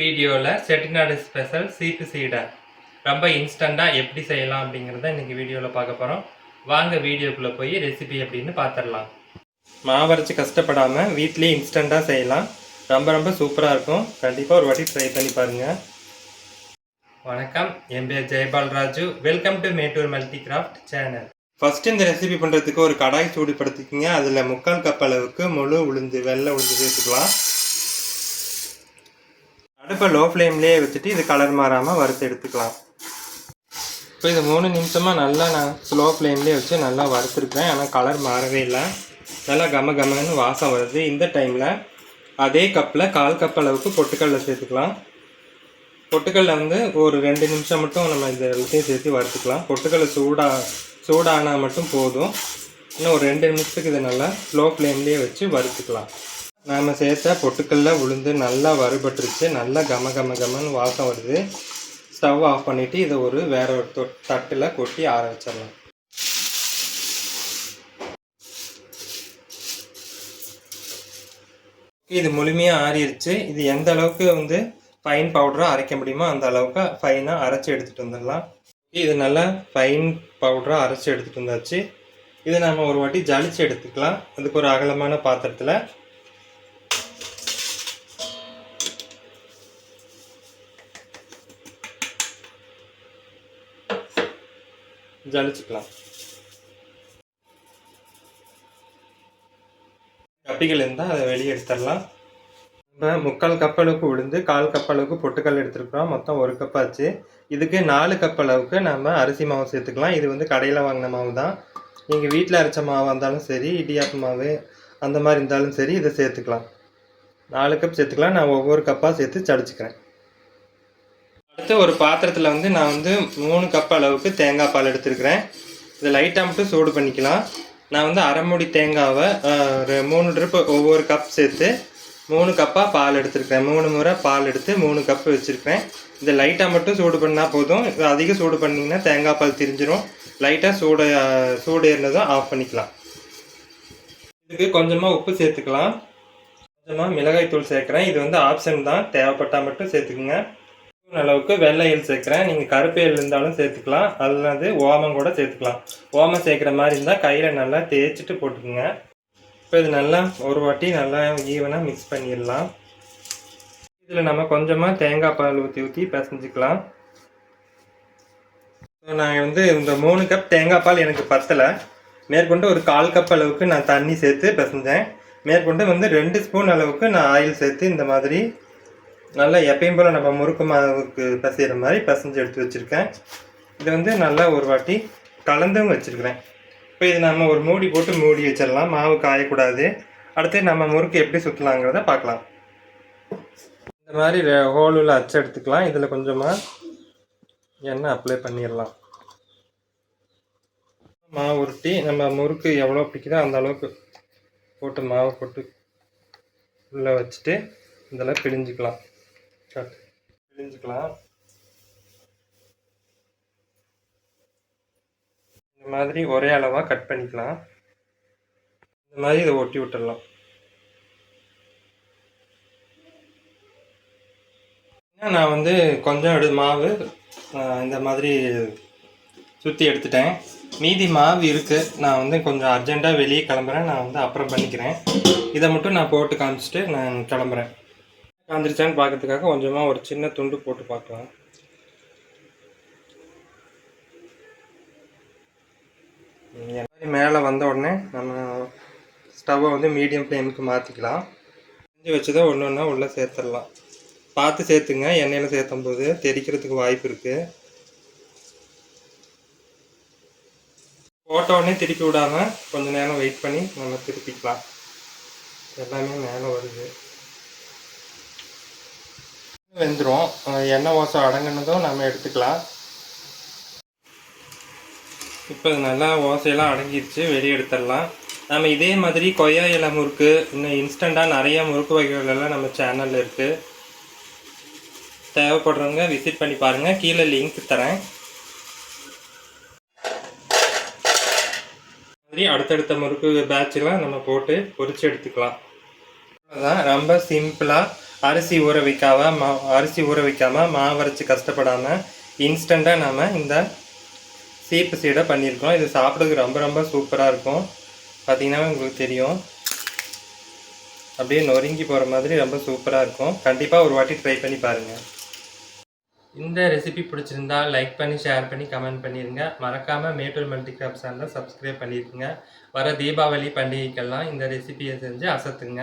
வீடியோவில் செட்டிநாடு ஸ்பெஷல் சீப்பு சீடை ரொம்ப இன்ஸ்டண்ட்டாக எப்படி செய்யலாம் அப்படிங்கிறத இன்றைக்கி வீடியோவில் பார்க்க போகிறோம் வாங்க வீடியோக்குள்ளே போய் ரெசிபி அப்படின்னு பார்த்துடலாம் மாவரைச்சி கஷ்டப்படாமல் வீட்லேயே இன்ஸ்டண்ட்டாக செய்யலாம். ரொம்ப ரொம்ப சூப்பராக இருக்கும். கண்டிப்பாக ஒரு வாட்டி ட்ரை பண்ணி பாருங்கள் வணக்கம். என் பேர் Jayapal Raju. Welcome to Mettur multi craft channel first இந்த ரெசிபி பண்ணுறதுக்கு ஒரு கடாய் சூடுபடுத்திக்கிங்க. அதில் முக்கால் கப் அளவுக்கு முழு உளுந்து வெள்ளை உளுந்து சேர்த்துக்கலாம். அடுப்பை லோ ஃப்ளேம்லேயே வச்சுட்டு இது கலர் மாறாமல் வறுத்து எடுத்துக்கலாம். இப்போ இது மூணு நிமிஷமாக நல்லா நான் ஸ்லோ ஃப்ளேம்லேயே வச்சு நல்லா வறுத்துருக்கேன் ஆனால் கலர் மாறவே இல்லை. நல்லா கம கமன்னு வாசம் வருது. இந்த டைமில் அதே கப்பில் கால் கப் அளவுக்கு பொட்டுக்கடலை சேர்த்துக்கலாம். பொட்டுக்கடலை வந்து ஒரு ரெண்டு நிமிஷம் மட்டும் நம்ம இந்த எல்லாத்தையும் சேர்த்து வறுத்துக்கலாம். பொட்டுக்கடலை சூடாக சூடானால் மட்டும் போதும். இன்னும் ஒரு ரெண்டு நிமிஷத்துக்கு இதை நல்லா ஸ்லோ ஃப்ளேம்லேயே வச்சு வறுத்துக்கலாம். நாம் சேர்த்த பொட்டுக்கல்ல உளுந்து நல்லா வறுபட்டுருச்சு. நல்லா கம கம கமன்னு வாசம் வருது. ஸ்டவ் ஆஃப் பண்ணிவிட்டு இதை ஒரு வேற ஒரு தொ தட்டில் கொட்டி ஆற வச்சிடலாம். இது முழுமையாக ஆறிடுச்சு இது எந்த அளவுக்கு வந்து ஃபைன் பவுடராக அரைக்க முடியுமோ அந்த அளவுக்கு ஃபைனாக அரைச்சி எடுத்துகிட்டு வந்துடலாம். இது நல்லா ஃபைன் பவுடராக அரைச்சி எடுத்துகிட்டு வந்தாச்சு. இதை நம்ம ஒரு வாட்டி ஜலிச்சு எடுத்துக்கலாம். அதுக்கு ஒரு அகலமான பாத்திரத்தில் ஜலிச்சுக்கலாம். கப்பிகள் இருந்தால் அதை வெளியே எடுத்துடலாம். நம்ம முக்கால் கப் அளவுக்கு உளுந்து கால் கப் அளவுக்கு பொட்டுக்கல் எடுத்துருக்குறோம். மொத்தம் ஒரு கப் ஆச்சு. இதுக்கு நாலு கப் அளவுக்கு நம்ம அரிசி மாவு சேர்த்துக்கலாம். இது வந்து கடையில் வாங்கின மாவு தான். நீங்கள் வீட்டில் அரைச்ச மாவு இருந்தாலும் சரி இடியாப்பு மாவு அந்த மாதிரி இருந்தாலும் சரி இதை சேர்த்துக்கலாம். நாலு கப் சேர்த்துக்கலாம். நான் ஒவ்வொரு கப்பாக சேர்த்து சடிச்சுக்கிறேன் அடுத்து ஒரு பாத்திரத்தில் வந்து நான் வந்து மூணு கப் அளவுக்கு தேங்காய் பால் எடுத்துருக்கிறேன். இதை லைட்டாக மட்டும் சூடு பண்ணிக்கலாம். நான் வந்து அரை மூடி தேங்காவை ஒரு மூணு ட்ரிப்பு ஒவ்வொரு கப் சேர்த்து மூணு கப்பாக பால் எடுத்துருக்கேன் மூணு முறை பால் எடுத்து மூணு கப்பு வச்சுருக்கேன் இதை லைட்டாக மட்டும் சூடு பண்ணால் போதும். இது அதிக சூடு பண்ணிங்கன்னா தேங்காய் பால் திரிஞ்சிடும் லைட்டாக சூடு சூடு ஏறினதும் ஆஃப் பண்ணிக்கலாம். இதுக்கு கொஞ்சமாக உப்பு சேர்த்துக்கலாம். கொஞ்சமாக மிளகாய் தூள் சேர்க்குறேன். இது வந்து ஆப்ஷன் தான். தேவைப்பட்டால் மட்டும் சேர்த்துக்குங்க. அளவுக்கு வெள்ளை சேர்க்குறேன். நீங்கள் கருப்பு எல் இருந்தாலும் சேர்த்துக்கலாம். அல்லது ஓமம் கூட சேர்த்துக்கலாம். ஓமம் சேர்க்குற மாதிரி இருந்தால் கையில் நல்லா தேய்ச்சிட்டு போட்டுக்கோங்க. இப்போ இது நல்லா ஒரு வாட்டி நல்லா ஈவனாக மிக்ஸ் பண்ணிடலாம். இதில் நம்ம கொஞ்சமாக தேங்காய் பால் ஊற்றி ஊற்றி பிசைஞ்சிக்கலாம். நான் வந்து இந்த மூணு கப் தேங்காய் பால் எனக்கு பத்தலை. மேற்கொண்டு ஒரு கால் கப் அளவுக்கு நான் தண்ணி சேர்த்து பிசைஞ்சேன். மேற்கொண்டு வந்து ரெண்டு ஸ்பூன் அளவுக்கு நான் ஆயில் சேர்த்து இந்த மாதிரி நல்லா எப்பயும் போல் நம்ம முறுக்கு மாவுக்கு பிசைகிற மாதிரி பசைஞ்சு எடுத்து வச்சுருக்கேன். இது வந்து நல்லா ஒரு வாட்டி கலந்தும் வச்சுருக்கிறேன். இப்போ இது நம்ம ஒரு மூடி போட்டு மூடி வச்சிடலாம். மாவு காயக்கூடாது. அடுத்து நம்ம முறுக்கு எப்படி சுற்றலாங்கிறத பார்க்கலாம். இந்த மாதிரி ஹோலில் அச்சு எடுத்துக்கலாம். இதில் கொஞ்சமாக எண்ணெய் அப்ளை பண்ணிடலாம். மாவு உருட்டி நம்ம முறுக்கு எவ்வளோ பிடிக்குதோ அந்த அளவுக்கு போட்டு மாவு போட்டு உள்ளே வச்சுட்டு இதெல்லாம் பிழிஞ்சிக்கலாம். கட் இந்த மாதிரி ஒரே அளவாக கட் பண்ணிக்கலாம். இந்த மாதிரி இதை ஒட்டி விட்டுடலாம். நான் வந்து கொஞ்சம் எடு மாவு இந்த மாதிரி சுற்றி எடுத்துட்டேன். மீதி மாவு இருக்குது நான் வந்து கொஞ்சம் அர்ஜெண்ட்டாக வெளியே கிளம்புறேன். நான் வந்து அப்புறம் பண்ணிக்கிறேன். இதை மட்டும் நான் போட்டு காமிச்சிட்டு நான் கிளம்புறேன். காந்திருச்சான்னு பார்க்கறதுக்காக கொஞ்சமாக ஒரு சின்ன துண்டு போட்டு பார்க்கலாம் மாதிரி மேலே வந்த உடனே நம்ம ஸ்டவ்வை வந்து மீடியம் ஃப்ளேமுக்கு மாற்றிக்கலாம் செஞ்சு வச்சதை ஒன்று ஒன்றா உள்ளே சேர்த்துடலாம். பார்த்து சேர்த்துங்க. எண்ணெயில் சேர்த்தும் போது தெரிக்கிறதுக்கு வாய்ப்பு இருக்குது போட்ட உடனே திருப்பி விடாமல் கொஞ்சம் நேரம் வெயிட் பண்ணி நம்ம திருப்பிக்கலாம். எல்லாமே மேலே வருது. வெந்துடும் எண்ணெய் ஓசை அடங்கினதும் நம்ம எடுத்துக்கலாம். இப்போ நல்லா ஓசையெல்லாம் அடங்கிருச்சு வெளியே எடுத்துடலாம். நம்ம இதே மாதிரி கொய்யா இலை முறுக்கு இன்னும் இன்ஸ்டண்ட்டாக நிறைய முறுக்கு வகைகள் எல்லாம் நம்ம சேனலில் இருக்குது தேவைப்படுறவங்க விசிட் பண்ணி பாருங்கள் கீழே லிங்க் தரேன். மாதிரி அடுத்தடுத்த முறுக்கு பேட்செலாம் நம்ம போட்டு பொறிச்சு எடுத்துக்கலாம். அதான் ரொம்ப சிம்பிளாக அரிசி ஊற வைக்காம மா அரிசி ஊற வைக்காமல் மாவரைச்சி கஷ்டப்படாமல் இன்ஸ்டண்ட்டாக நாம் இந்த சீப்பு சீடை பண்ணியிருக்கோம். இது சாப்பிட்றதுக்கு ரொம்ப ரொம்ப சூப்பராக இருக்கும். பார்த்தீங்கன்னா உங்களுக்கு தெரியும். அப்படியே நொறுங்கி போகிற மாதிரி ரொம்ப சூப்பராக இருக்கும். கண்டிப்பாக ஒரு வாட்டி ட்ரை பண்ணி பாருங்கள் இந்த ரெசிபி பிடிச்சிருந்தா லைக் பண்ணி ஷேர் பண்ணி கமெண்ட் பண்ணிடுங்க மறக்காமல் மேட்டூர் மல்டிகிராப் சேனலை சப்ஸ்கிரைப் பண்ணியிருக்குங்க வர தீபாவளி பண்டிகைக்கெல்லாம் இந்த ரெசிபியை செஞ்சு அசத்துங்க.